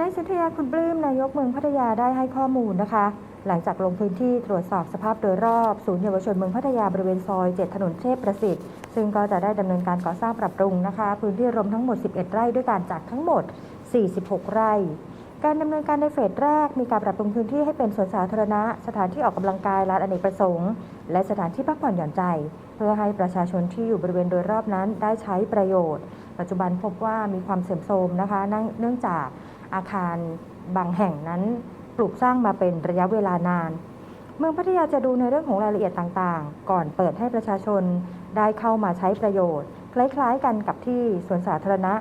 นายสุธยาคุณปลื้มนายกเมืองพัทยาได้ให้ข้อมูลนะคะ หลังจากลงพื้นที่ตรวจสอบสภาพโดยรอบ ศูนย์เยาวชนเมืองพัทยาบริเวณซอย 7 ถนนเทพประสิทธิ์ ซึ่งก็จะได้ดำเนินการก่อสร้างปรับปรุงนะคะ พื้นที่รวมทั้งหมด 11 ไร่ด้วยการจากทั้งหมด 46 ไร่ การดำเนินการในเฟสแรก มีการปรับปรุงพื้นที่ให้เป็นสวนสาธารณะ สถานที่ออกกำลังกายลานอเนกประสงค์ และสถานที่พักผ่อนหย่อนใจ เพื่อให้ประชาชนที่อยู่บริเวณโดยรอบนั้นได้ใช้ประโยชน์ ปัจจุบันพบว่ามีความเสื่อมโทรมนะคะเนื่องจาก อาคารบางแห่งนั้นปลูกสร้างมาเป็นระยะเวลานาน เมืองพัทยาจะดูในเรื่องของรายละเอียดต่างๆ ก่อนเปิดให้ประชาชนได้เข้ามาใช้ประโยชน์ คล้ายๆกันกับที่สวนสาธารณะ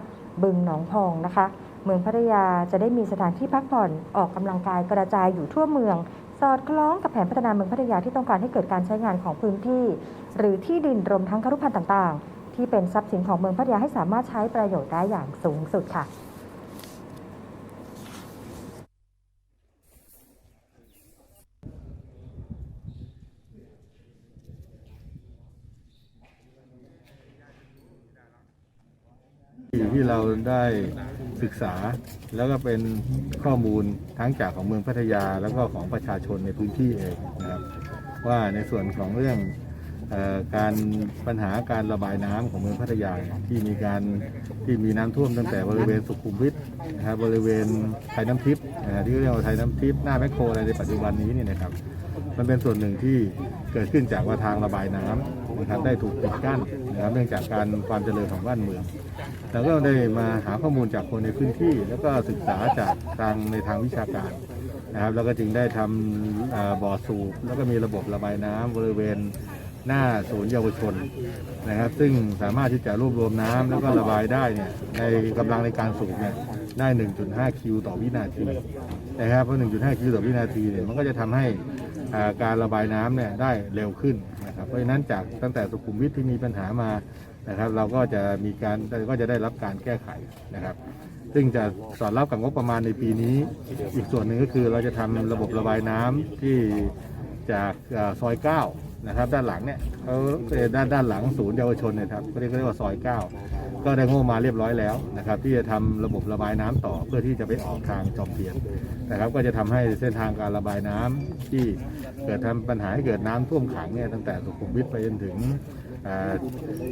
บึงหนองพองนะคะ เมืองพัทยาจะได้มีสถานที่พักผ่อนออกกำลังกายกระจายอยู่ทั่วเมือง สอดคล้องกับแผนพัฒนาเมืองพัทยาที่ต้องการให้เกิดการใช้งานของพื้นที่ หรือที่ดินรวมทั้งครุพันธ์ต่างๆ ที่เป็นทรัพย์สินของเมืองพัทยาให้สามารถใช้ประโยชน์ได้อย่างสูงสุดค่ะ สิ่งที่เราได้ศึกษาแล้วก็เป็นข้อมูลทั้งจากของเมืองพัทยาแล้วก็ของประชาชนในพื้นที่เองนะครับว่าในส่วนของเรื่อง การปัญหาการระบายน้ำของเมืองพัทยาที่มีการที่มีน้ำท่วมตั้งแต่บริเวณสุขุมวิทนะครับบริเวณไทยน้ำทิพย์ที่เรียกว่าไทยน้ำทิพย์หน้าแมคโครอะไรในปัจจุบันนี้เนี่ยนะครับ มันเป็นส่วนหนึ่งที่เกิดขึ้นจากว่าทางระบายน้ำนะครับได้ถูกปิดกั้นนะครับเนื่องจากการความเจริญของบ้านเมืองเราก็ได้มาหาข้อมูลจากคนในพื้นที่ แล้วก็ศึกษาจากทางในทางวิชาการนะครับแล้วก็จึงได้ทำบ่อสูบแล้วก็มีระบบระบายน้ำบริเวณ หน้าศูนย์เยาวชนนะครับ ซึ่งสามารถที่จะรวบรวมน้ำแล้วก็ระบายได้เนี่ยในกำลังในการสูบเนี่ยได้ 1.5 คิวต่อวินาทีนะครับเพราะ 1.5 คิวต่อวินาทีเนี่ยมันก็จะทำให้การระบายน้ำเนี่ยได้เร็วขึ้นนะครับเพราะฉะนั้นจากตั้งแต่สุขุมวิทที่มีปัญหามานะครับ เราก็จะมีการก็จะได้รับการแก้ไขนะครับ ซึ่งจะสอดรับกับงบประมาณในปีนี้ อีกส่วนหนึ่งก็คือเราจะทำระบบระบายน้ำที่จากซอยเก้า นะครับ ด้านหลังเนี่ยเขาด้านด้านหลังศูนย์เยาวชนเนยครับเขาเรียกเรียกว่าซอยเก้าก็ได้งบมาเรียบร้อยแล้วนะครับ ที่จะทำระบบระบายน้ำต่อเพื่อที่จะไปออกทางจอมเทียนนะครับ ก็จะทำให้เส้นทางการระบายน้ำที่เกิดทำปัญหาให้เกิดน้ำท่วมขังเนี่ยตั้งแต่สุขุมวิทไปจนถึงอ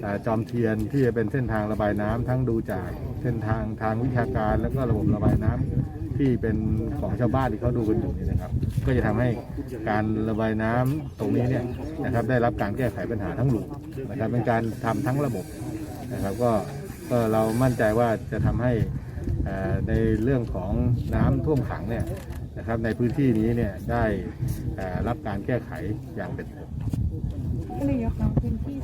อจอมเทียนที่จะเป็นเส้นทางระบายน้ำทั้งดูจากเส้นทางทางวิชาการ แล้วก็ระบบระบายน้ำ ที่เป็นของชาวบ้านที่เขาดูกันอยู่นี่นะครับ ก็จะทำให้การระบายน้ำตรงนี้เนี่ยนะครับได้รับการแก้ไขปัญหาทั้งหลูกนะครับเป็นการทำทั้งระบบนะครับก็ก็เรามั่นใจว่าจะทำให้อ่าในเรื่องของน้ำท่วมขังเนี่ยนะครับในพื้นที่นี้เนี่ยได้อ่ารับการแก้ไขอย่างเป็นผลก็เลยยกน้องพื้นที่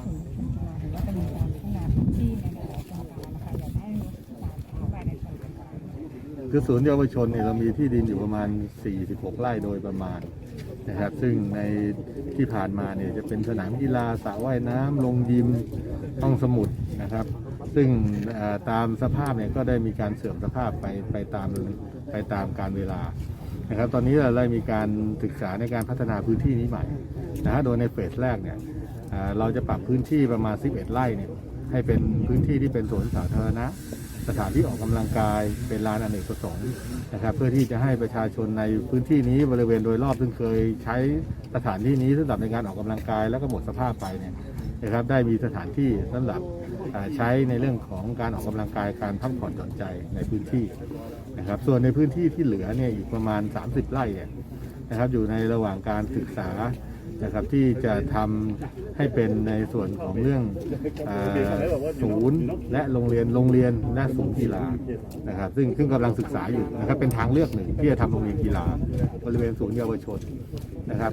คือศูนย์เยาวชนเนี่ยเรามีที่ดินอยู่ประมาณ 46 ไร่โดยประมาณนะครับ ซึ่งในที่ผ่านมาเนี่ยจะเป็นสนามกีฬาสระว่ายน้ำโรงยิมห้องสมุดนะครับ ซึ่งตามสภาพเนี่ยก็ได้มีการเสื่อมสภาพไปไปตามไปตามการเวลานะครับ ตอนนี้เราได้มีการศึกษาในการพัฒนาพื้นที่นี้ใหม่นะฮะโดยในเฟสแรกเนี่ยเราจะปรับพื้นที่ประมาณ 11 ไร่เนี่ย ให้เป็นพื้นที่ที่เป็นสวนสาธารณะ สถานที่ออกกำลังกายเป็นลานอเนกประสงค์นะครับเพื่อที่จะให้ประชาชนในพื้นที่นี้บริเวณโดยรอบซึ่งเคยใช้สถานที่นี้สำหรับในการออกกำลังกาย แล้วก็หมดสภาพไปเนี่ยนะครับได้มีสถานที่สำหรับใช้ในเรื่องของการออกกำลังกายการพักผ่อนหย่อนใจในพื้นที่นะครับส่วนในพื้นที่ที่เหลือเนี่ยอีกประมาณ 30 ไร่เนี่ยนะครับอยู่ในระหว่างการศึกษานะครับที่จะทำ ให้เป็นในส่วนของเรื่องอศูนย์และโรงเรียนโรงเรียนและศูนย์กีฬานะครับ ซึ่งซึ่งกำลังศึกษาอยู่นะครับเป็นทางเลือกหนึ่งที่จะทำโรงเรียนกีฬาบริเวณศูนย์เยาวชนนะครับ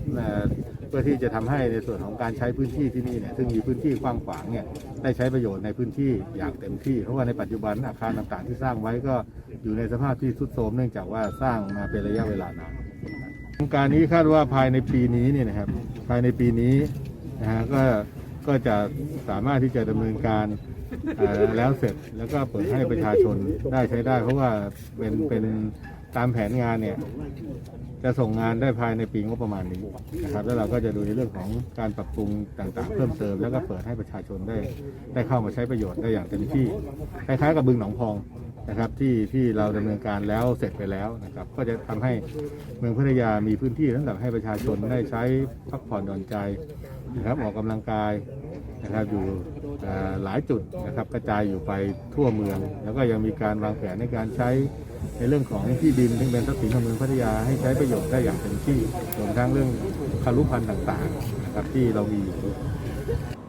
เพื่อที่จะทำให้ในส่วนของการใช้พื้นที่ที่นี่เนี่ยซึ่งมีพื้นที่กว้างขวางเนี่ยได้ใช้ประโยชน์ในพื้นที่อย่างเต็มที่ เพราะว่าในปัจจุบันอาคารต่างๆที่สร้างไว้ก็อยู่ในสภาพที่ทรุดโทรมเนื่องจากว่าสร้างมาเป็นระยะเวลานานโครงการนี้คาดว่าภายในปีนี้เนี่ยนะครับภายในปีนี้ นะฮะก็ก็จะสามารถที่จะดำเนินการเอ่อแล้วเสร็จแล้วก็เปิดให้ประชาชนได้ใช้ได้ เพราะว่าเป็นเป็นตามแผนงานเนี่ย จะส่งงานได้ภายในปีงบประมาณนี้นะครับ แล้วเราก็จะดูในเรื่องของการปรับปรุงต่างๆ เพิ่มเติม แล้วก็เปิดให้ประชาชนได้ได้เข้ามาใช้ประโยชน์ได้อย่างเต็มที่คล้ายๆกับบึงหนองพอง นะครับที่ที่เราดำเนินการแล้วเสร็จไปแล้วนะครับ ก็จะทำให้เมืองพัทยามีพื้นที่สำหรับให้ประชาชนได้ใช้พักผ่อนหย่อนใจนะครับออกกำลังกายนะครับอยู่หลายจุดนะครับกระจายอยู่ไปทั่วเมือง แล้วก็ยังมีการวางแผนในการใช้ในเรื่องของที่ดินที่เป็นทรัพย์สินของเมืองพัทยาให้ใช้ประโยชน์ได้อย่างเต็มที่รวมทั้งเรื่องคารุพันธ์ต่างๆนะครับที่เรามีอยู่